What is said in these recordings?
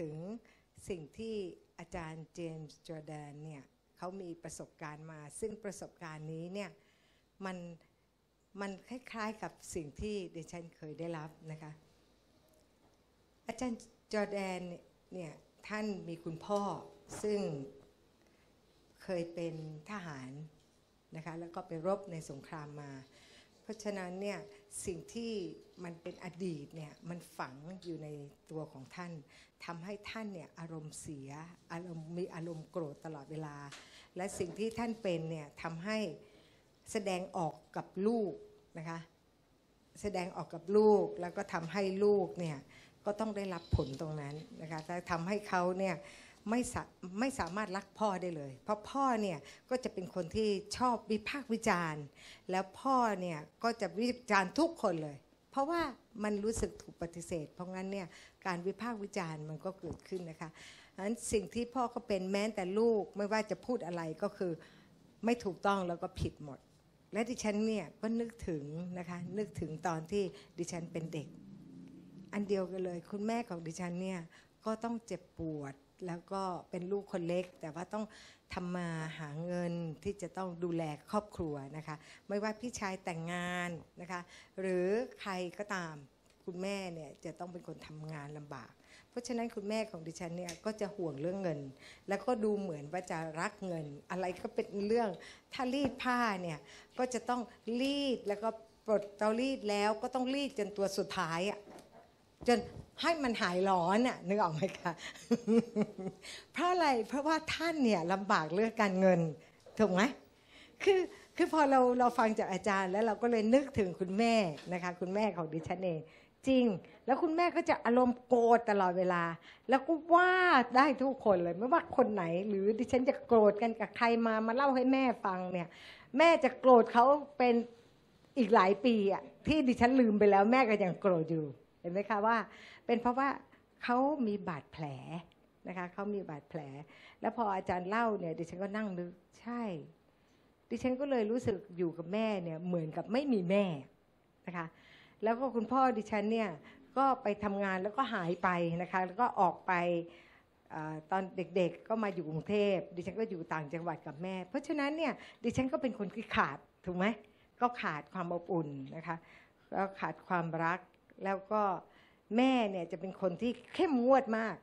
ถึงสิ่งที่อาจารย์เจมส์จอร์แดนเนี่ยเขามีประสบการณ์มา ซึ่งประสบการณ์นี้เนี่ยมันมันคล้ายๆกับสิ่งที่ดิฉันเคยได้รับนะคะ อาจารย์จอร์แดนเนี่ยท่านมีคุณพ่อซึ่งเคยเป็นทหารนะคะแล้วก็ไปรบในสงครามมา เพราะฉะนั้นเนี่ย สิ่งที่มันเป็นอดีตเนี่ยมันฝังอยู่ในตัวของท่านทำให้ท่านเนี่ยอารมณ์เสียอารมณ์มีอารมณ์โกรธตลอดเวลา และสิ่งที่ท่านเป็นเนี่ยทำให้แสดงออกกับลูกนะคะแสดงออกกับลูกแล้วก็ทำให้ลูกเนี่ยก็ต้องได้รับผลตรงนั้นนะคะแต่ทำให้เขาเนี่ย ไม่สาไม่สามารถรักพ่อได้เลย เพราะพ่อเนี่ยก็จะเป็นคนที่ชอบวิพากษ์วิจารณ์ แล้วพ่อเนี่ยก็จะวิจารณ์ทุกคนเลย เพราะว่ามันรู้สึกถูกปฏิเสธ เพราะงั้นเนี่ยการวิพากษ์วิจารณ์มันก็เกิดขึ้นนะคะดังนั้นสิ่งที่พ่อก็เป็นแม้แต่ลูกไม่ว่าจะพูดอะไรก็คือไม่ถูกต้องแล้วก็ผิดหมด และดิฉันเนี่ยก็นึกถึงนะคะนึกถึงตอนที่ดิฉันเป็นเด็ก อันเดียวกันเลย คุณแม่ของดิฉันเนี่ยก็ต้องเจ็บปวด แล้วก็เป็นลูกคนเล็ก แต่ว่าต้องทำมาหาเงินที่จะต้องดูแลครอบครัวนะคะ ไม่ว่าพี่ชายแต่งงานนะคะ หรือใครก็ตามคุณแม่เนี่ยจะต้องเป็นคนทำงานลำบาก เพราะฉะนั้นคุณแม่ของดิฉันเนี่ยก็จะห่วงเรื่องเงิน แล้วก็ดูเหมือนว่าจะรักเงิน อะไรก็เป็นเรื่อง ถ้ารีดผ้าเนี่ยก็จะต้องรีดแล้วก็ปลดเตารีดแล้วก็ต้องรีดจนตัวสุดท้ายอะจน ให้มันหายร้อนน่ะนึกออกไหมคะ เพราะอะไรเพราะว่าท่านเนี่ยลำบากเรื่องการเงินถูกไหมคือคือพอเราเราฟังจากอาจารย์ แล้วเราก็เลยนึกถึงคุณแม่นะคะ คุณแม่ของดิฉันเองจริง แล้วคุณแม่ก็จะอารมณ์โกรธตลอดเวลา แล้วก็ว่าได้ทุกคนเลยไม่ว่าคนไหน หรือดิฉันจะโกรธกันกับใครมามาเล่าให้แม่ฟังเนี่ย แม่จะโกรธเขาเป็นอีกหลายปีอะที่ดิฉันลืมไปแล้วแม่ก็ยังโกรธอยู่ เห็นไหมคะว่า เป็นเพราะว่าเขามีบาดแผลนะคะเขามีบาดแผล แล้วพออาจารย์เล่าเนี่ยดิฉันก็นั่งนึกใช่ ดิฉันก็เลยรู้สึกอยู่กับแม่เนี่ยเหมือนกับไม่มีแม่นะคะแล้วก็คุณพ่อดิฉันเนี่ยก็ไปทำงานแล้วก็หายไปนะคะแล้วก็ออกไปอตอนเด็กๆก็มาอยู่กรุงเทพดิฉันก็อยู่ต่างจังหวัดกับแม่ เพราะฉะนั้นเนี่ยดิฉันก็เป็นคนที่ขาดถูกไหมก็ขาดความอบอุ่นนะคะก็ขาดความรัก แล้วก็แม่เนี่ยจะเป็นคนที่เข้มงวดมาก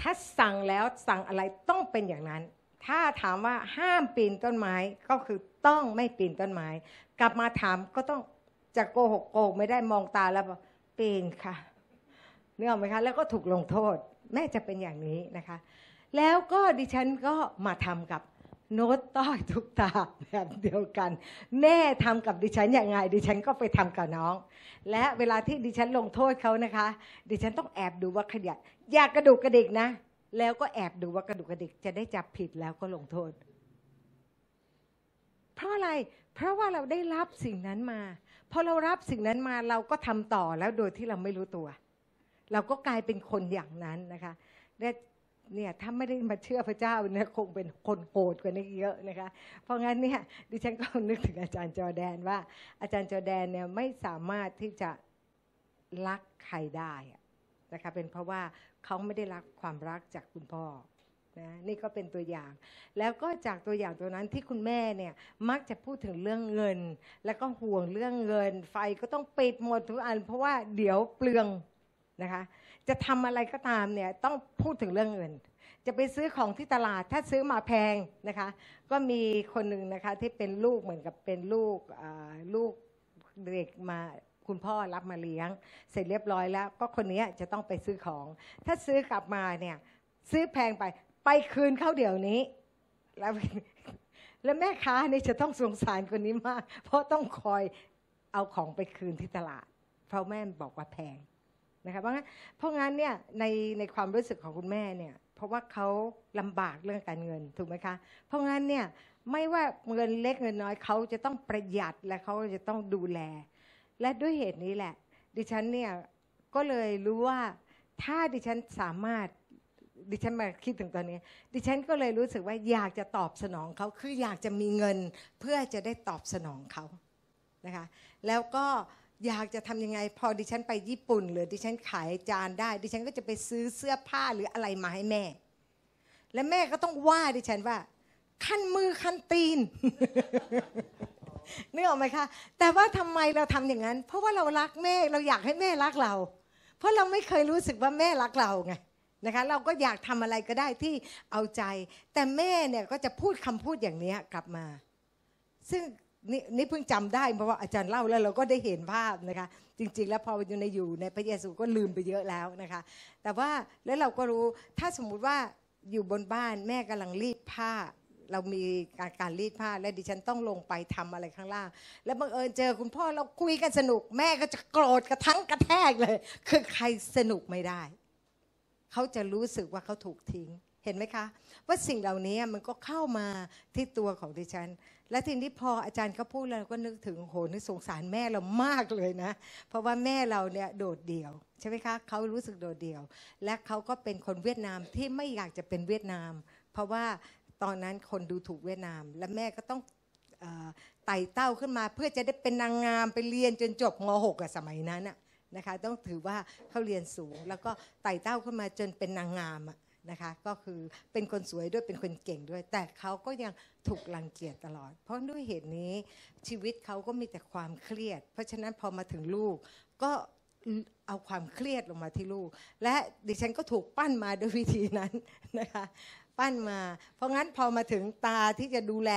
ถ้าสั่งแล้วสั่งอะไรต้องเป็นอย่างนั้น ถ้าถามว่าห้ามปีนต้นไม้ก็คือต้องไม่ปีนต้นไม้ กลับมาถามก็ต้องจะโกหกโกหกไม่ได้มองตาแล้วปีนค่ะนึกออกไหมคะ แล้วก็ถูกลงโทษ แม่จะเป็นอย่างนี้นะคะ แล้วก็ดิฉันก็มาทำกับ โน้ตต้อยทุกตาแบบเดียวกัน แม่ทำกับดิฉันอย่างไง ดิฉันก็ไปทำกับน้อง และเวลาที่ดิฉันลงโทษเขานะคะ ดิฉันต้องแอบดูว่าขยันอยากกระดุกกระดิกนะ แล้วก็แอบดูว่ากระดุกกระดิกจะได้จับผิดแล้วก็ลงโทษ เพราะอะไร เพราะว่าเราได้รับสิ่งนั้นมาพอเรารับสิ่งนั้นมาเราก็ทำต่อแล้วโดยที่เราไม่รู้ตัว เราก็กลายเป็นคนอย่างนั้นนะคะและ เนี่ยถ้าไม่ได้มาเชื่อพระเจ้าเนี่ยคงเป็นคนโหดกว่านี้เยอะนะคะ เพราะงั้นเนี่ยดิฉันก็นึกถึงอาจารย์จอแดนว่า อาจารย์จอแดนเนี่ยไม่สามารถที่จะรักใครได้อะนะคะเป็นเพราะว่าเขาไม่ได้รับความรักจากคุณพ่อนะนี่ก็เป็นตัวอย่าง แล้วก็จากตัวอย่างตัวนั้นที่คุณแม่เนี่ยมักจะพูดถึงเรื่องเงิน แล้วก็ห่วงเรื่องเงิน ไฟก็ต้องปิดหมดทุกอัน เพราะว่าเดี๋ยวเปลืองนะคะ จะทำอะไรก็ตามเนี่ยต้องพูดถึงเรื่องเงิน จะไปซื้อของที่ตลาดถ้าซื้อมาแพงนะคะ ก็มีคนหนึ่งนะคะที่เป็นลูกเหมือนกับเป็นลูกลูกเด็กมาคุณพ่อรับมาเลี้ยง เสร็จเรียบร้อยแล้ว ก็คนนี้จะต้องไปซื้อของ ถ้าซื้อกลับมาเนี่ยซื้อแพงไปไปคืนเขาเดี๋ยวนี้ แล้วแล้วแม่ค้านี่จะต้องสงสารคนนี้มาก เพราะต้องคอยเอาของไปคืนที่ตลาด เพราะแม่บอกว่าแพง นะคะเพราะงั้นเพราะงั้นเนี่ยในในความรู้สึกของคุณแม่เนี่ยเพราะว่าเขาลำบากเรื่องการเงินถูกไหมคะ เพราะงั้นเนี่ยไม่ว่าเงินเล็กเงินน้อยเขาจะต้องประหยัดและเขาจะต้องดูแล และด้วยเหตุนี้แหละ ดิฉันเนี่ยก็เลยรู้ว่าถ้าดิฉันสามารถดิฉันมาคิดถึงตอนนี้ ดิฉันก็เลยรู้สึกว่าอยากจะตอบสนองเขาคืออยากจะมีเงินเพื่อจะได้ตอบสนองเขานะคะแล้วก็ อยากจะทำยังไง พอดิฉันไปญี่ปุ่น หรือดิฉันขายจานได้ ดิฉันก็จะไปซื้อเสื้อผ้าหรืออะไรมาให้แม่ และแม่ก็ต้องว่าดิฉันว่า ขั้นมือขั้นตีนนึกออกไหมคะ แต่ว่าทำไมเราทำอย่างนั้น เพราะว่าเรารักแม่เราอยากให้แม่รักเรา เพราะเราไม่เคยรู้สึกว่าแม่รักเราไงนะคะ เราก็อยากทำอะไรก็ได้ที่เอาใจ แต่แม่เนี่ยก็จะพูดคำพูดอย่างนี้กลับมา ซึ่ง นี่นี่เพิ่งจำได้เพราะว่าอาจารย์เล่าแล้วเราก็ได้เห็นภาพนะคะ จริง ๆ แล้วพออยู่ในอยู่ในพระเยซูก็ลืมไปเยอะแล้วนะคะ แต่ว่าแล้วเราก็รู้ถ้าสมมุติว่าอยู่บนบ้านแม่กำลังรีดผ้า เรามีการการรีดผ้าและดิฉันต้องลงไปทำอะไรข้างล่าง แล้วบังเอิญเจอคุณพ่อเราคุยกันสนุก แม่ก็จะโกรธกระทั้งกระแทกเลย คือใครสนุกไม่ได้ เขาจะรู้สึกว่าเขาถูกทิ้งเห็นไหมคะ ว่าสิ่งเหล่านี้มันก็เข้ามาที่ตัวของดิฉัน และทีนี้พออาจารย์เขาพูดแล้วเราก็นึกถึงโหนึกสงสารแม่เรามากเลยนะ เพราะว่าแม่เราเนี่ยโดดเดี่ยวใช่ไหมคะเขารู้สึกโดดเดี่ยว และเขาก็เป็นคนเวียดนามที่ไม่อยากจะเป็นเวียดนาม เพราะว่าตอนนั้นคนดูถูกเวียดนาม และแม่ก็ต้องไต่เต้าขึ้นมา เพื่อจะได้เป็นนางงามไปเรียนจนจบม .6 อะสมัยนั้นอะนะคะต้องถือว่าเขาเรียนสูง แล้วก็ไต่เต้าขึ้นมาจนเป็นนางงามอะ นะคะก็คือเป็นคนสวยด้วยเป็นคนเก่งด้วย แต่เขาก็ยังถูกรังเกียจตลอด เพราะด้วยเหตุนี้ชีวิตเขาก็มีแต่ความเครียด เพราะฉะนั้นพอมาถึงลูกก็เอาความเครียดลงมาที่ลูก และดิฉันก็ถูกปั้นมาด้วยวิธีนั้นนะคะปั้นมา เพราะงั้นพอมาถึงตาที่จะดูแล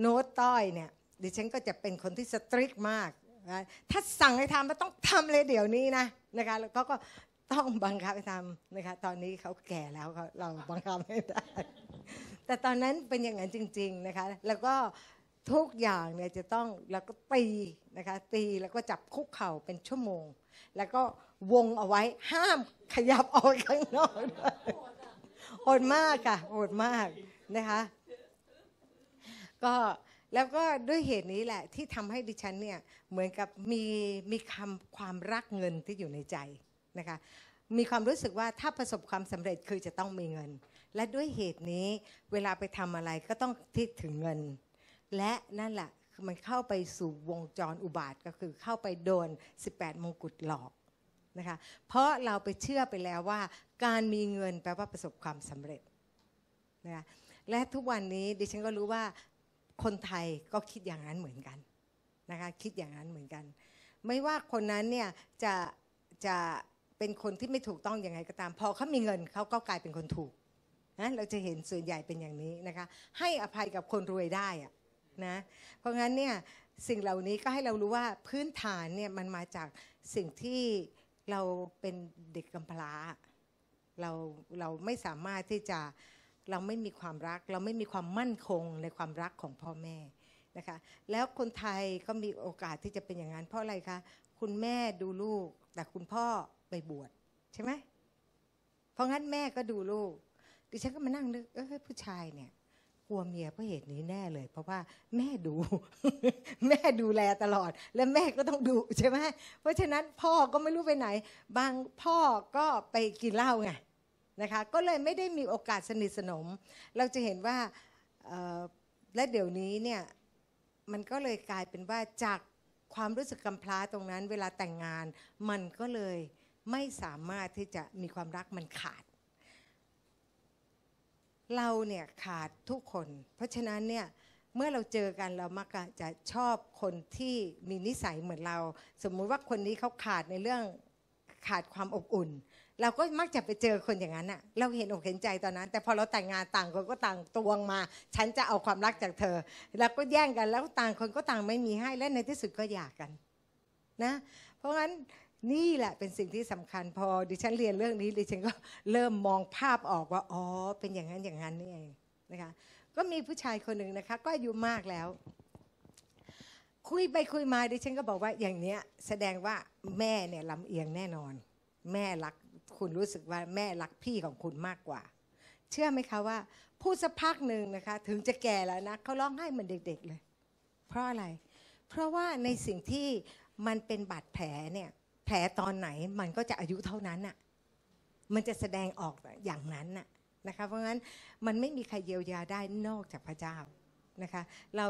โน้ตต้อยเนี่ยดิฉันก็จะเป็นคนที่สตริกมากนะถ้าสั่งให้ทำก็ต้องทำเลยเดี๋ยวนี้นะนะคะแล้วเขาก็ ต้องบังคับให้ทำนะคะ ตอนนี้เขาแก่แล้วเขาเราบังคับไม่ได้ แต่ตอนนั้นเป็นอย่างนั้นจริง ๆนะคะ แล้วก็ทุกอย่างเนี่ยจะต้องแล้วก็ตีนะคะ ตีแล้วก็จับคุกเข่าเป็นชั่วโมง แล้วก็วงเอาไว้ห้ามขยับออกข้างนอกโหดมากค่ะโหดมากนะคะ ก็แล้วก็ด้วยเหตุนี้แหละที่ทำให้ดิฉันเนี่ยเหมือนกับมีมีคำความรักเงินที่อยู่ในใจ นะคะมีความรู้สึกว่าถ้าประสบความสำเร็จคือจะต้องมีเงิน และด้วยเหตุนี้เวลาไปทำอะไรก็ต้องคิดถึงเงิน และนั่นแหละมันเข้าไปสู่วงจรอุบาทก็คือเข้าไปโดน 18 มงกุฎหลอกนะคะเพราะเราไปเชื่อไปแล้วว่า การมีเงินแปลว่าประสบความสำเร็จนะคะและทุกวันนี้ดิฉันก็รู้ว่าคนไทยก็คิดอย่างนั้นเหมือนกันนะคะคิดอย่างนั้นเหมือนกัน ไม่ว่าคนนั้นเนี่ยจะจะ เป็นคนที่ไม่ถูกต้องอยังไงก็ตาม พอเขามีเงินเขาก็กลายเป็นคนถูกนะเราจะเห็นส่วนใหญ่เป็นอย่างนี้นะคะ ให้อภัยกับคนรวยได้อะนะเพราะงั้นเนี่ยสิ่งเหล่านี้ก็ให้เรารู้ว่าพื้นฐานเนี่ยมันมาจากสิ่งที่เราเป็นเด็กกำพร้าเราเราไม่สามารถที่จะเราไม่มีความรัก เราไม่มีความมั่นคงในความรักของพ่อแม่นะคะแล้วคนไทยก็มีโอกาสที่จะเป็นอย่างนั้นเพราะอะไรคะคุณแม่ดูลูก แต่คุณพ่อ ไปบวชใช่ไหมเพราะงั้นแม่ก็ดูลูก ดิฉันก็มานั่งนึกเออผู้ชายเนี่ยกลัวเมียเพราะเหตุนี้แน่เลย เพราะว่าแม่ดู แม่ดูแลตลอด และแม่ก็ต้องดูใช่ไหมเพราะฉะนั้นพ่อก็ไม่รู้ไปไหน บางพ่อก็ไปกินเหล้าไงนะคะก็เลยไม่ได้มีโอกาสสนิทสนม เราจะเห็นว่าและเดี๋ยวนี้เนี่ยมันก็เลยกลายเป็นว่าจากความรู้สึกกำพร้าตรงนั้น เวลาแต่งงานมันก็เลย ไม่สามารถที่จะมีความรักมันขาด เราเนี่ยขาดทุกคน เพราะฉะนั้นเนี่ยเมื่อเราเจอกันเรามักจะชอบคนที่มีนิสัยเหมือนเรา สมมุติว่าคนนี้เขาขาดในเรื่องขาดความอบอุ่น เราก็มักจะไปเจอคนอย่างนั้นอะเราเห็นอกเห็นใจตอนนั้น แต่พอเราแต่งงานต่างคนก็ต่างตวงมา ฉันจะเอาความรักจากเธอ แล้วก็แย่งกันแล้วต่างคนก็ต่างไม่มีให้และในที่สุดก็หย่ากันนะ เพราะงั้น นี่แหละเป็นสิ่งที่สำคัญพอ ดิฉันเรียนเรื่องนี้ดิฉันก็เริ่มมองภาพออกว่าอ๋อเป็นอย่างนั้นอย่างนั้นนี่เองนะคะก็มีผู้ชายคนหนึ่งนะคะ ก็อายุมากแล้ว คุยไปคุยมาดิฉันก็บอกว่าอย่างเนี้ยแสดงว่าแม่เนี่ยลำเอียงแน่นอน แม่รักคุณรู้สึกว่าแม่รักพี่ของคุณมากกว่า เชื่อไหมคะว่าพูดสักพักหนึ่งนะคะ ถึงจะแก่แล้วนะเขาร้องไห้เหมือนเด็ก ๆเลย เพราะอะไร เพราะว่าในสิ่งที่มันเป็นบาดแผลเนี่ย แผลตอนไหนมันก็จะอายุเท่านั้นน่ะมันจะแสดงออกอย่างนั้นน่ะนะคะเพราะงั้นมันไม่มีใครเยียวยาได้นอกจากพระเจ้านะคะเรา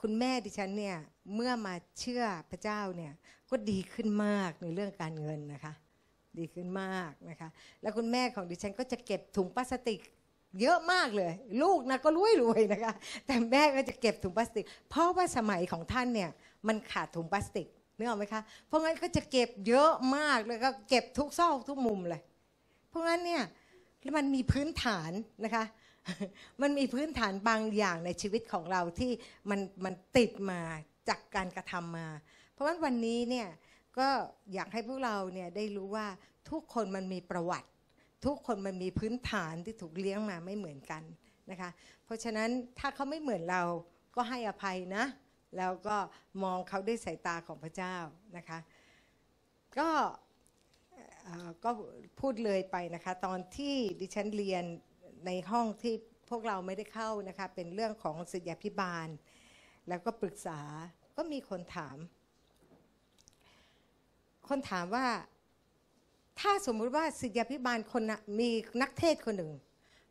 คุณแม่ดิฉันเนี่ยเมื่อมาเชื่อพระเจ้าเนี่ยก็ดีขึ้นมากในเรื่องการเงินนะคะดีขึ้นมากนะคะแล้วคุณแม่ของดิฉันก็จะเก็บถุงพลาสติกเยอะมากเลย ลูกนะก็รวยรวยนะคะแต่แม่ก็จะเก็บถุงพลาสติก เพราะว่าสมัยของท่านเนี่ยมันขาดถุงพลาสติก นึกออกไหมคะ เพราะงั้นก็จะเก็บเยอะมากเลยก็เก็บทุกซอกทุกมุมเลย เพราะงั้นเนี่ยมันมีพื้นฐานนะคะ มันมีพื้นฐานบางอย่างในชีวิตของเราที่มันมันติดมาจากการกระทำมา เพราะฉะนั้นวันนี้เนี่ยก็อยากให้พวกเราเนี่ยได้รู้ว่าทุกคนมันมีประวัติ ทุกคนมันมีพื้นฐานที่ถูกเลี้ยงมาไม่เหมือนกันนะคะ เพราะฉะนั้นถ้าเขาไม่เหมือนเราก็ให้อภัยนะ แล้วก็มองเขาด้วยสายตาของพระเจ้านะคะ ก็ก็พูดเลยไปนะคะ ตอนที่ดิฉันเรียนในห้องที่พวกเราไม่ได้เข้านะคะ เป็นเรื่องของศิษยาพิบาล แล้วก็ปรึกษาก็มีคนถาม คนถามว่าถ้าสมมุติว่าศิษยาพิบาลคนมีนักเทศคนหนึ่ง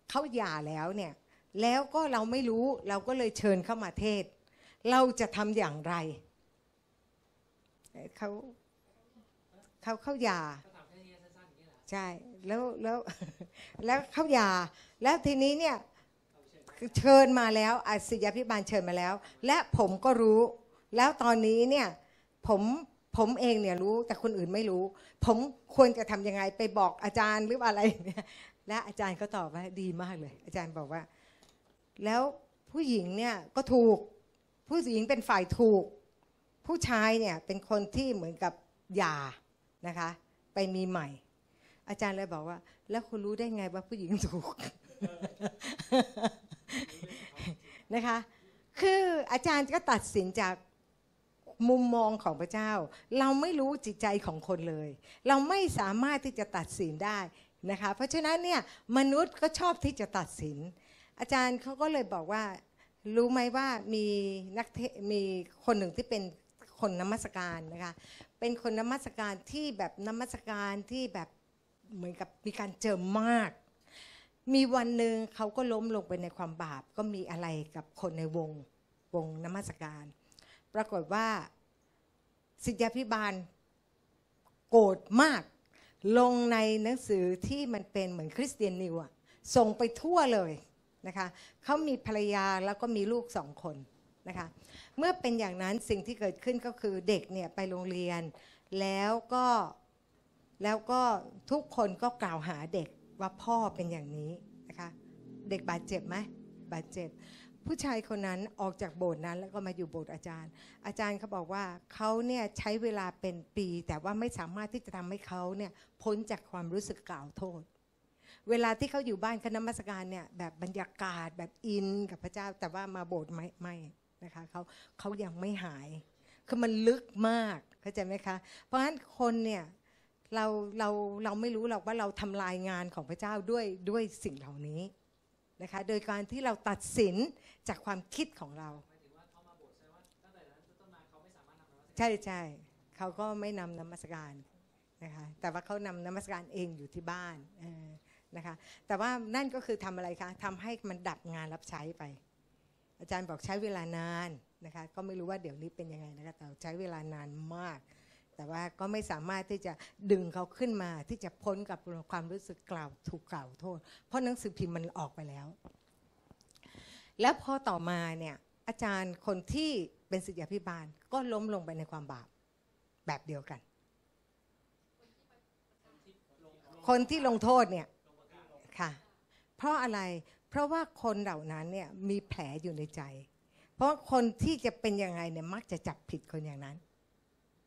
เขาหย่าแล้วเนี่ย แล้วก็เราไม่รู้เราก็เลยเชิญเข้ามาเทศ เราจะทำอย่างไรเขาเขาเข้ายาใช่แล้วแล้วแล้วเข้ายา แล้วทีนี้เนี่ยเชิญมาแล้วอาศิยาพิบาลเชิญมาแล้ว และผมก็รู้ แล้วตอนนี้เนี่ยผมผมเองเนี่ยรู้แต่คนอื่นไม่รู้ ผมควรจะทำยังไงไปบอกอาจารย์หรืออะไรเนี่ยและอาจารย์ก็ตอบว่าดีมากเลย อาจารย์บอกว่า แล้วผู้หญิงเนี่ยก็ถูก ผู้หญิงเป็นฝ่ายถูก ผู้ชายเนี่ยเป็นคนที่เหมือนกับหย่านะคะ ไปมีใหม่ อาจารย์เลยบอกว่า แล้วคุณรู้ได้ไงว่าผู้หญิงถูกนะคะ คืออาจารย์ก็ตัดสินจากมุมมองของพระเจ้า เราไม่รู้จิตใจของคนเลย เราไม่สามารถที่จะตัดสินได้นะคะ เพราะฉะนั้นเนี่ยมนุษย์ก็ชอบที่จะตัดสิน อาจารย์เขาก็เลยบอกว่า รู้ไหมว่ามีนักเทมีคนหนึ่งที่เป็นคนนมัสการนะคะ เป็นคนนมัสการที่แบบนมัสการที่แบบเหมือนกับมีการเจิมมาก มีวันหนึ่งเขาก็ล้มลงไปในความบาป ก็มีอะไรกับคนในวงวงนมัสการ ปรากฏว่าสิทธยาพิบาลโกรธมาก ลงในหนังสือที่มันเป็นเหมือนคริสเตียนนิวอะส่งไปทั่วเลย นะคะเขามีภรรยาแล้วก็มีลูกสองคนนะคะเมื่อเป็นอย่างนั้นสิ่งที่เกิดขึ้นก็คือเด็กเนี่ยไปโรงเรียน แล้วก็แล้วก็ทุกคนก็กล่าวหาเด็กว่าพ่อเป็นอย่างนี้นะคะเด็กบาดเจ็บไหมบาดเจ็บผู้ชายคนนั้นออกจากโบสถ์นั้นแล้วก็มาอยู่โบสถ์อาจารย์ อาจารย์เขาบอกว่าเขาเนี่ยใช้เวลาเป็นปี แต่ว่าไม่สามารถที่จะทำให้เขาเนี่ยพ้นจากความรู้สึกกล่าวโทษ เวลาที่เขาอยู่บ้านคณะนมัสการเนี่ยแบบบรรยากาศแบบอินกับพระเจ้า แต่ว่ามาโบสถ์ไม่ไม่นะคะเขาเขายังไม่หาย คือมันลึกมากเข้าใจไหมคะ เพราะฉะนั้นคนเนี่ยเราเราเราไม่รู้หรอกว่าเราทำลายงานของพระเจ้าด้วยด้วยสิ่งเหล่านี้นะคะ โดยการที่เราตัดสินจากความคิดของเราใช่ใช่เขาก็ไม่นำนมัสการนะคะแต่ว่าเขานำนมัสการเองอยู่ที่บ้านเออ นะคะ แต่ว่านั่นก็คือทำอะไรคะทำให้มันดับงานรับใช้ไป อาจารย์บอกใช้เวลานานนะคะ ก็ไม่รู้ว่าเดี๋ยวนี้เป็นยังไงนะคะแต่ใช้เวลานานมาก แต่ว่าก็ไม่สามารถที่จะดึงเขาขึ้นมาที่จะพ้นกับความรู้สึกกล่าวถูกกล่าวโทษ เพราะหนังสือพิมพ์มันออกไปแล้ว แล้วพอต่อมาเนี่ยอาจารย์คนที่เป็นศิษยาพิบาลก็ล้มลงไปในความบาปแบบเดียวกัน คนที่ลงโทษเนี่ย ค่ะ เพราะอะไรเพราะว่าคนเหล่านั้นเนี่ยมีแผลอยู่ในใจ เพราะคนที่จะเป็นยังไงเนี่ยมักจะจับผิดคนอย่างนั้น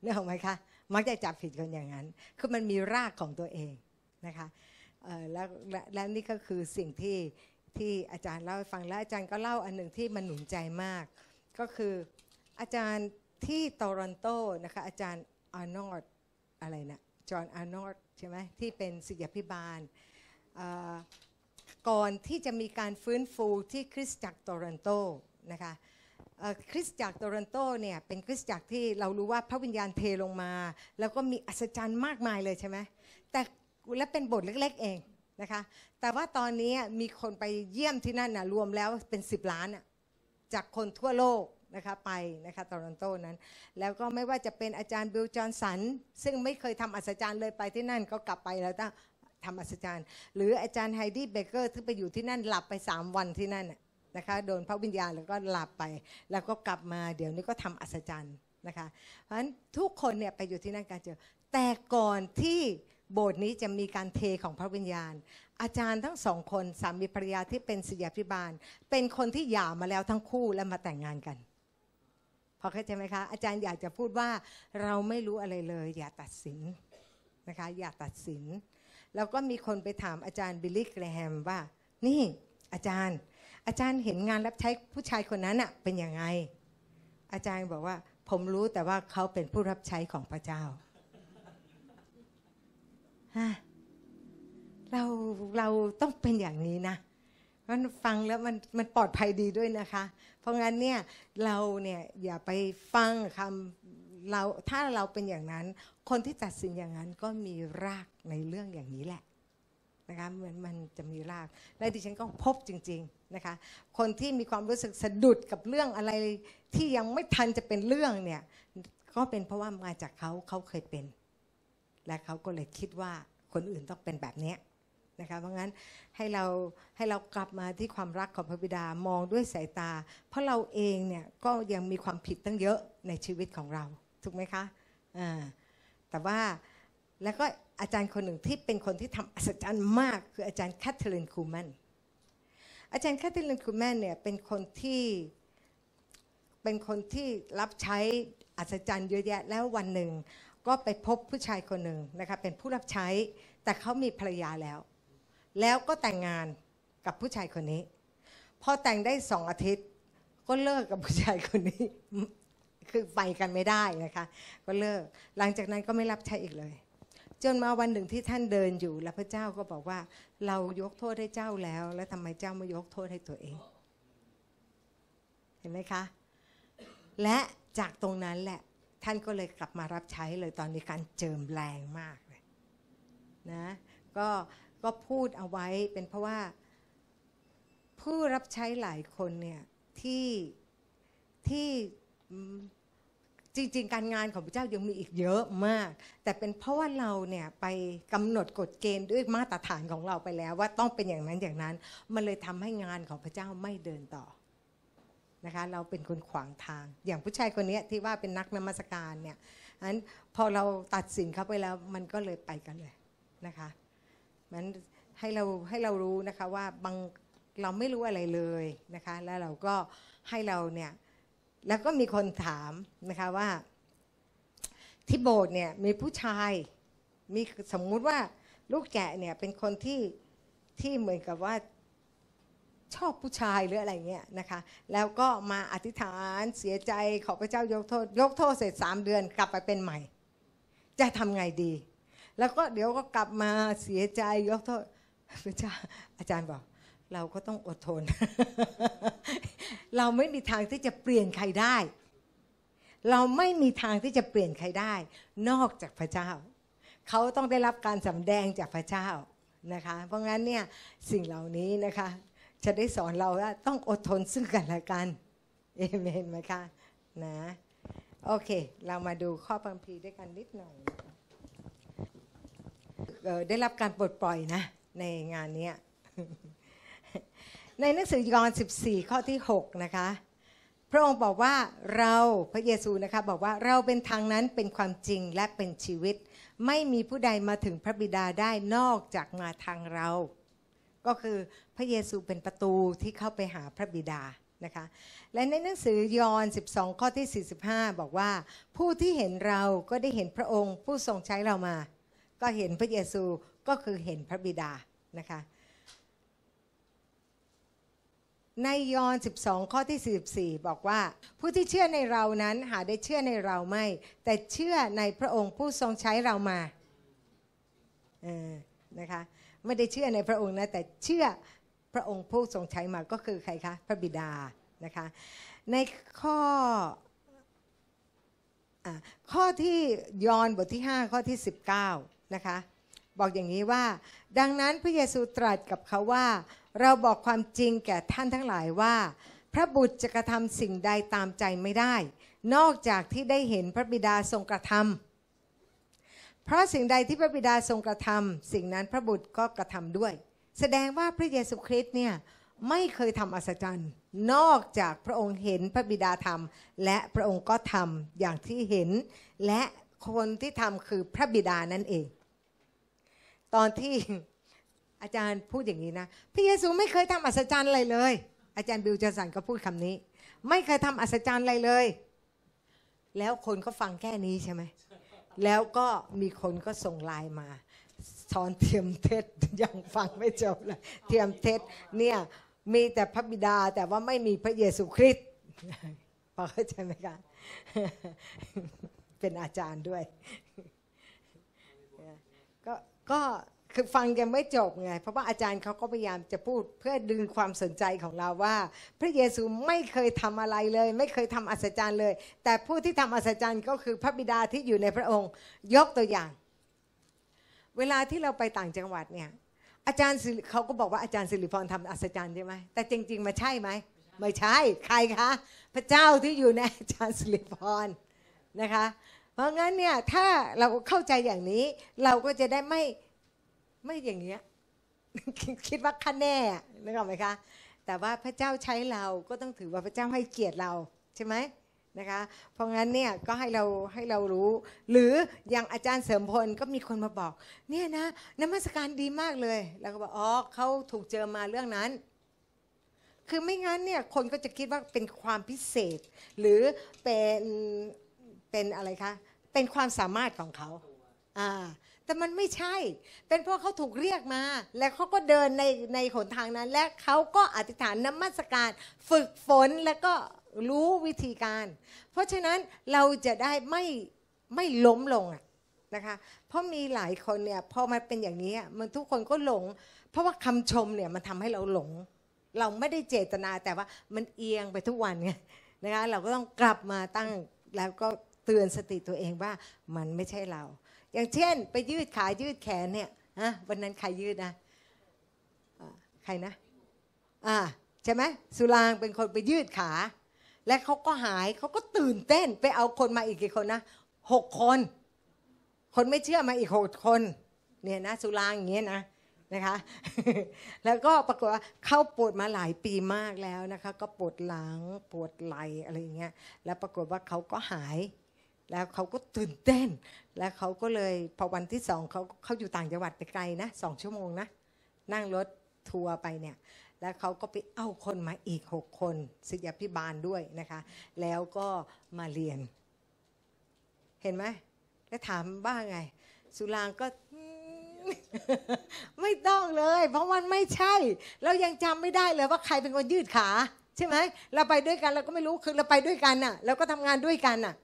นึกออกไหมคะมักจะจับผิดคนอย่างนั้น คือมันมีรากของตัวเองนะคะแล้วและและนี่ก็คือสิ่งที่ที่อาจารย์เล่าให้ฟังและอาจารย์ก็เล่าอันหนึ่งที่มันหนุนใจมาก ก็คืออาจารย์ที่โตรอนโตนะคะอาจารย์อาร์โนดอะไรนะจอห์นอาร์โนดใช่ไหมที่เป็นศิษยาพิบาล ก่อนที่จะมีการฟื้นฟูที่คริสตจักรโตรอนโตนะคะคริสตจักรโตรอนโตเนี่ยเป็นคริสตจักรที่เรารู้ว่าพระวิญญาณเทลงมา แล้วก็มีอัศจรรย์มากมายเลยใช่ไหมแต่และเป็นบทเล็กๆเองนะคะแต่ว่าตอนนี้มีคนไปเยี่ยมที่นั่นนะรวมแล้วเป็น 10 ล้านจากคนทั่วโลกนะคะไปนะคะโตรอนโตนั้น แล้วก็ไม่ว่าจะเป็นอาจารย์บิลจอห์นสัน ซึ่งไม่เคยทำอัศจรรย์เลยไปที่นั่นก็กลับไปแล้วต้อง ทำอัศจรรย์ หรืออาจารย์ไฮดี้เบเกอร์ที่ไปอยู่ที่นั่นหลับไป 3 วันที่นั่นนะคะโดนพระวิญญาณแล้วก็หลับไป แล้วก็กลับมาเดี๋ยวนี้ก็ทำอัศจรรย์นะคะเพราะฉะนั้นทุกคนเนี่ยไปอยู่ที่นั่นการเจอแต่ก่อนที่โบสถ์นี้จะมีการเทของพระวิญญาณ อาจารย์ทั้งสองคนสามีภรรยาที่เป็นศิษยาภิบาล เป็นคนที่หย่ามาแล้วทั้งคู่และมาแต่งงานกันพอเข้าใจไหมคะ อาจารย์อยากจะพูดว่าเราไม่รู้อะไรเลย อย่าตัดสินนะคะอย่าตัดสิน แล้วก็มีคนไปถามอาจารย์บิลลี่แกรแฮมว่า นี่อาจารย์ อาจารย์เห็นงานรับใช้ผู้ชายคนนั้นอะเป็นยังไง อาจารย์บอกว่า ผมรู้แต่ว่าเขาเป็นผู้รับใช้ของพระเจ้าฮะเราเราต้องเป็นอย่างนี้นะมันฟังแล้วมันมันปลอดภัยดีด้วยนะคะ เพราะงั้นเนี่ยเราเนี่ยอย่าไปฟังคำ เราถ้าเราเป็นอย่างนั้น คนที่ตัดสินอย่างนั้นก็มีรากในเรื่องอย่างนี้แหละนะคะมันมันจะมีราก และดิฉันก็พบจริง ๆนะคะ คนที่มีความรู้สึกสะดุดกับเรื่องอะไรที่ยังไม่ทันจะเป็นเรื่องเนี่ยก็เป็นเพราะว่ามาจากเขาเขาเคยเป็น และเขาก็เลยคิดว่าคนอื่นต้องเป็นแบบนี้นะคะเพราะงั้นให้เราให้เรากลับมาที่ความรักของพระบิดามองด้วยสายตา เพราะเราเองเนี่ยก็ยังมีความผิดตั้งเยอะในชีวิตของเรา ถูกไหมคะอ่าแต่ว่าแล้วก็อาจารย์คนหนึ่งที่เป็นคนที่ทำอัศจรรย์มากคืออาจารย์แคทเธอรีนคูแมนอาจารย์แคทเธอรีนคูแมนเนี่ยเป็นคนที่เป็นคนที่รับใช้อัศจรรย์เยอะแยะแล้ววันหนึ่งก็ไปพบผู้ชายคนหนึ่งนะคะเป็นผู้รับใช้แต่เขามีภรรยาแล้ว แล้วก็แต่งงานกับผู้ชายคนนี้ พอแต่งได้สองอาทิตย์ ก็เลิกกับผู้ชายคนนี้ คือไปกันไม่ได้นะคะ ก็เลิก หลังจากนั้นก็ไม่รับใช้อีกเลย จนมาวันหนึ่งที่ท่านเดินอยู่แล้วพระเจ้าก็บอกว่า เรายกโทษให้เจ้าแล้ว แล้วทำไมเจ้าไม่ยกโทษให้ตัวเอง เห็นไหมคะ และจากตรงนั้นแหละท่านก็เลยกลับมารับใช้เลยตอนนี้การเจิมแรงมากเลยนะก็ก็พูดเอาไว้เป็นเพราะว่า ผู้รับใช้หลายคนเนี่ยที่ที่ จริง ๆ การงานของพระเจ้ายังมีอีกเยอะมาก แต่เป็นเพราะว่าเราเนี่ยไปกำหนดกฎเกณฑ์ด้วยมาตรฐานของเราไปแล้ว ว่าต้องเป็นอย่างนั้นอย่างนั้น มันเลยทำให้งานของพระเจ้าไม่เดินต่อนะคะเราเป็นคนขวางทาง อย่างผู้ชายคนนี้ที่ว่าเป็นนักนมัสการเนี่ยอันพอเราตัดสินเขาไปแล้วมันก็เลยไปกันเลยนะคะมันให้เราให้เรารู้นะคะว่าบางเราไม่รู้อะไรเลยนะคะ แล้วเราก็ให้เราเนี่ย แล้วก็มีคนถามนะคะว่า ที่โบสถ์เนี่ยมีผู้ชายมีสมมุติว่าลูกแกะเนี่ยเป็นคนที่ที่เหมือนกับว่าชอบผู้ชายหรืออะไรเงี้ยนะคะ แล้วก็มาอธิษฐานเสียใจขอพระเจ้ายกโทษ ยกโทษเสร็จสามเดือนกลับไปเป็นใหม่ จะทำไงดี แล้วก็เดี๋ยวก็กลับมาเสียใจยกโทษพระเจ้าอาจารย์บอก เราก็ต้องอดทน เราไม่มีทางที่จะเปลี่ยนใครได้ เราไม่มีทางที่จะเปลี่ยนใครได้ นอกจากพระเจ้า เขาต้องได้รับการสำแดงจากพระเจ้านะคะ เพราะงั้นเนี่ยสิ่งเหล่านี้นะคะ จะได้สอนเราว่าต้องอดทนซึ่งกันและกันเอเมนไหมคะนะโอเค เรามาดูข้อพังพีด้วยกันนิดหน่อย ได้รับการปลดปล่อยนะในงานเนี้ย ในหนังสือยอห์น14 ข้อที่ 6 นะคะ พระองค์บอกว่าเราพระเยซูนะคะบอกว่าเราเป็นทางนั้นเป็นความจริงและเป็นชีวิต ไม่มีผู้ใดมาถึงพระบิดาได้นอกจากมาทางเรา ก็คือพระเยซูเป็นประตูที่เข้าไปหาพระบิดานะคะและในหนังสือยอห์น12 ข้อที่ 45 บอกว่า ผู้ที่เห็นเราก็ได้เห็นพระองค์ ผู้ทรงใช้เรามา ก็เห็นพระเยซูก็คือเห็นพระบิดานะคะ ในยอห์น12 ข้อที่ 44 บอกว่า ผู้ที่เชื่อในเรานั้นหาได้เชื่อในเราไม่ แต่เชื่อในพระองค์ผู้ทรงใช้เรามาเออนะคะไม่ได้เชื่อในพระองค์นะแต่เชื่อพระองค์ผู้ทรงใช้มาก็คือใครคะพระบิดานะคะในข้ออะข้อที่ยอห์นบทที่ 5 ข้อที่ 19 นะคะบอกอย่างนี้ว่า ดังนั้นพระเยซูตรัสกับเขาว่า เราบอกความจริงแก่ท่านทั้งหลายว่า พระบุตรจะกระทำสิ่งใดตามใจไม่ได้ นอกจากที่ได้เห็นพระบิดาทรงกระทำเพราะสิ่งใดที่พระบิดาทรงกระทำสิ่งนั้นพระบุตรก็กระทำด้วย แสดงว่าพระเยซูคริสต์เนี่ยไม่เคยทำอัศจรรย์ นอกจากพระองค์เห็นพระบิดาทำและพระองค์ก็ทำอย่างที่เห็น และคนที่ทำคือพระบิดานั่นเอง ตอนที่ อาจารย์พูดอย่างนี้นะพระเยซูไม่เคยทำอัศจรรย์อะไรเลย อาจารย์บิวจสันก็พูดคำนี้ ไม่เคยทำอัศจรรย์อะไรเลย แล้วคนก็ฟังแค่นี้ใช่ไหมแล้วก็มีคนก็ส่งไลน์มาสอนเทียมเท็จยังฟังไม่จบเลยเทียมเท็จเนี่ยมีแต่พระบิดาแต่ว่าไม่มีพระเยซูคริสต์พอเข้าใจไหมคะเป็นอาจารย์ด้วยก็ก็ คือฟังยังไม่จบไง เพราะว่าอาจารย์เขาก็พยายามจะพูดเพื่อดึงความสนใจของเราว่า พระเยซูไม่เคยทำอะไรเลย ไม่เคยทำอัศจรรย์เลย แต่ผู้ที่ทำอัศจรรย์ก็คือพระบิดาที่อยู่ในพระองค์ ยกตัวอย่าง เวลาที่เราไปต่างจังหวัดเนี่ย อาจารย์เขาก็บอกว่าอาจารย์สิริพรทำอัศจรรย์ใช่ไหมแต่จริง ๆมาใช่ไหมไม่ใช่ใครคะ พระเจ้าที่อยู่ในอาจารย์สิริพรนะคะ เพราะงั้นเนี่ยถ้าเราเข้าใจอย่างนี้เราก็จะได้ไม่ ไม่อย่างเงี้ยคิดว่าข้าแน่นึกออกไหมคะ แต่ว่าพระเจ้าใช้เราก็ต้องถือว่าพระเจ้าให้เกียรติเราใช่ไหมนะคะ เพราะงั้นเนี่ยก็ให้เราให้เรารู้ หรืออย่างอาจารย์เสริมพลก็มีคนมาบอก เนี่ยนะนมัสการดีมากเลย แล้วก็บอกอ๋อเขาถูกเจอมาเรื่องนั้น คือไม่งั้นเนี่ยคนก็จะคิดว่าเป็นความพิเศษ หรือเป็นเป็นอะไรคะ เป็นความสามารถของเขาอ่า แต่มันไม่ใช่ เป็นเพราะเขาถูกเรียกมา และเขาก็เดินในในหนทางนั้น และเขาก็อธิษฐานนมัสการ ฝึกฝนแล้วก็รู้วิธีการ เพราะฉะนั้นเราจะได้ไม่ไม่ล้มลงนะคะ เพราะมีหลายคนเนี่ยพอมันเป็นอย่างนี้มันทุกคนก็หลง เพราะว่าคำชมเนี่ยมันทำให้เราหลง เราไม่ได้เจตนาแต่ว่ามันเอียงไปทุกวันไงนะคะเราก็ต้องกลับมาตั้งแล้วก็เตือนสติตัวเองว่ามันไม่ใช่เรา อย่างเช่น ไปยืดขายืดแขนเนี่ยฮะวันนั้นใครยืดนะใครนะอ่าใช่ไหมสุรางเป็นคนไปยืดขา และเขาก็หายเขาก็ตื่นเต้นไปเอาคนมาอีกกี่คนนะหกคน คนไม่เชื่อมาอีกหกคนเนี่ยนะสุรางอย่างเงี้ยนะนะคะ แล้วก็ปรากฏว่าเข้าปวดมาหลายปีมากแล้วนะคะ ก็ปวดหลังปวดไหล่อะไรอย่างเงี้ยแล้วปรากฏว่าเขาก็หาย แล้วเขาก็ตื่นเต้น แล้วเขาก็เลยพอวันที่สองเขาเขาอยู่ต่างจังหวัดไปไกลนะสองชั่วโมงนะ นั่งรถทัวร์ไปเนี่ย แล้วเขาก็ไปเอาคนมาอีกหกคนศิษยาพิบาลด้วยนะคะ แล้วก็มาเรียน เห็นไหมแล้วถามบ้างไง สุรางก็ไม่ต้องเลย เพราะมันไม่ใช่ เรายังจำไม่ได้เลยว่าใครเป็นคนยืดขา ใช่ไหมเราไปด้วยกันเราก็ไม่รู้คือเราไปด้วยกันน่ะเราก็ทำงานด้วยกันน่ะ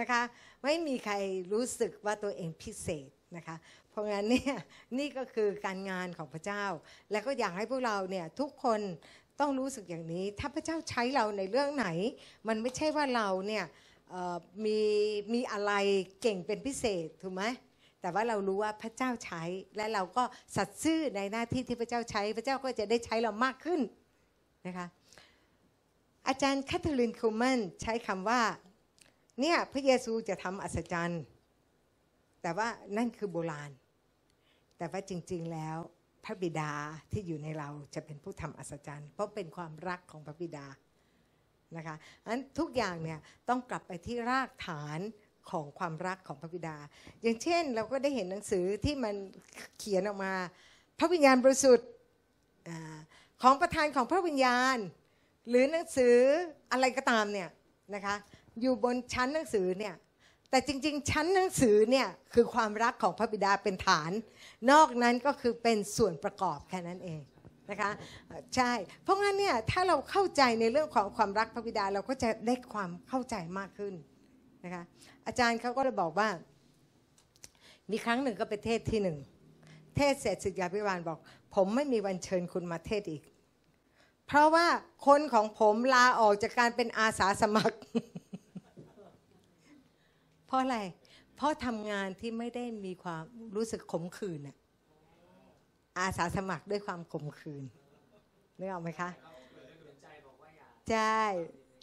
นะคะ ไม่มีใครรู้สึกว่าตัวเองพิเศษนะคะ เพราะงั้นเนี่ยนี่ก็คือการงานของพระเจ้า และก็อยากให้พวกเราเนี่ยทุกคนต้องรู้สึกอย่างนี้ ถ้าพระเจ้าใช้เราในเรื่องไหน มันไม่ใช่ว่าเราเนี่ยมีมีอะไรเก่งเป็นพิเศษถูกไหมแต่ว่าเรารู้ว่าพระเจ้าใช้ และเราก็สัตย์ซื่อในหน้าที่ที่พระเจ้าใช้ พระเจ้าก็จะได้ใช้เรามากขึ้นนะคะอาจารย์แคทเธอรีนคูแมนใช้คำว่า เนี่ยพระเยซูจะทำอัศจรรย์ แต่ว่านั่นคือโบราณ แต่ว่าจริง ๆแล้วพระบิดาที่อยู่ในเราจะเป็นผู้ทำอัศจรรย์ เพราะเป็นความรักของพระบิดานะคะอันทุกอย่างเนี่ยต้องกลับไปที่รากฐานของความรักของพระบิดา อย่างเช่นเราก็ได้เห็นหนังสือที่มันเขียนออกมา พระวิญญาณบริสุทธิ์ของประธานของพระวิญญาณ หรือหนังสืออะไรก็ตามเนี่ยนะคะ อยู่บนชั้นหนังสือเนี่ยแต่จริง ๆ ชั้นหนังสือเนี่ยคือความรักของพระบิดาเป็นฐาน นอกนั้นก็คือเป็นส่วนประกอบแค่นั้นเองนะคะใช่เพราะงั้นเนี่ยถ้าเราเข้าใจในเรื่องของความรักพระบิดาเราก็จะได้ความเข้าใจมากขึ้นนะคะอาจารย์เขาก็เลยบอกว่า มีครั้งหนึ่งก็ไปเทศที่หนึ่งเทศเสร็จสิทธาพิบาลบอก ผมไม่มีวันเชิญคุณมาเทศอีก เพราะว่าคนของผมลาออกจากการเป็นอาสาสมัคร เพราะอะไร เพราะทำงานที่ไม่ได้มีความรู้สึกขมขื่นน่ะอาสาสมัครด้วยความขมขื่นนึกออกไหมคะใช่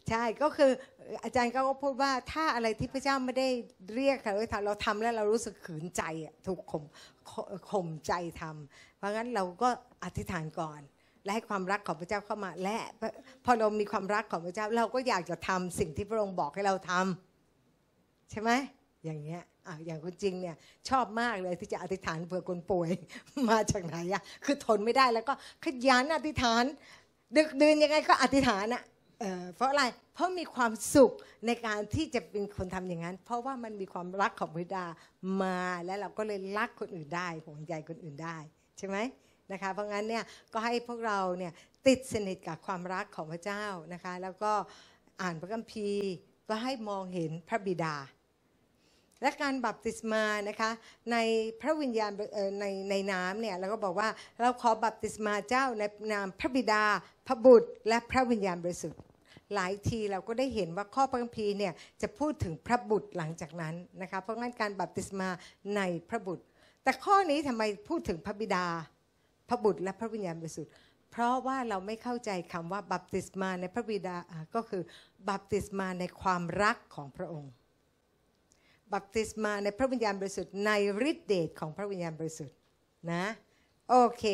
ใช่ก็คืออาจารย์ก็พูดว่าถ้าอะไรที่พระเจ้าไม่ได้เรียกเราทำเราทำแล้วเรารู้สึกขืนใจอะถูกข่มข่มใจทำเพราะงั้นเราก็อธิษฐานก่อน และให้ความรักของพระเจ้าเข้ามา และพอเรามีความรักของพระเจ้า เราก็อยากจะทำสิ่งที่พระองค์บอกให้เราทำ ใช่ไหมอย่างเงี้ยอะอย่างคุณจริงเนี่ยชอบมากเลยที่จะอธิษฐานเผื่อคนป่วย มาจากไหนอะคือทนไม่ได้แล้วก็ขยันอธิษฐาน ดึกดื่นยังไงก็อธิษฐานอะเออเพราะอะไร เพราะมีความสุขในการที่จะเป็นคนทำอย่างนั้น เพราะว่ามันมีความรักของพระดามาแล้วเราก็เลยรักคนอื่นได้ห่วงใยคนอื่นได้ใช่ไหมนะคะ เพราะงั้นเนี่ยก็ให้พวกเราเนี่ยติดสนิทกับความรักของพระเจ้านะคะ แล้วก็อ่านพระคัมภีร์ก็ให้มองเห็นพระบิดา และการบัพติศมานะคะในพระวิญญาณในในน้ำเนี่ยเราก็บอกว่าเราขอบัพติศมาเจ้าในนามพระบิดา พระบุตร และพระวิญญาณบริสุทธิ์หลายทีเราก็ได้เห็นว่าข้อพระคัมภีร์เนี่ยจะพูดถึงพระบุตรหลังจากนั้นนะคะเพราะงั้นการบัพติศมาในพระบุตร แต่ข้อนี้ทำไมพูดถึงพระบิดา พระบุตรและพระวิญญาณบริสุทธิ์เพราะว่าเราไม่เข้าใจคำว่าบัพติศมาในพระบิดาอ่าก็คือบัพติศมาในความรักของพระองค์ บัพติศมาในพระวิญญาณบริสุทธิ์ในฤทธิเดชของพระวิญญาณบริสุทธิ์นะโอเค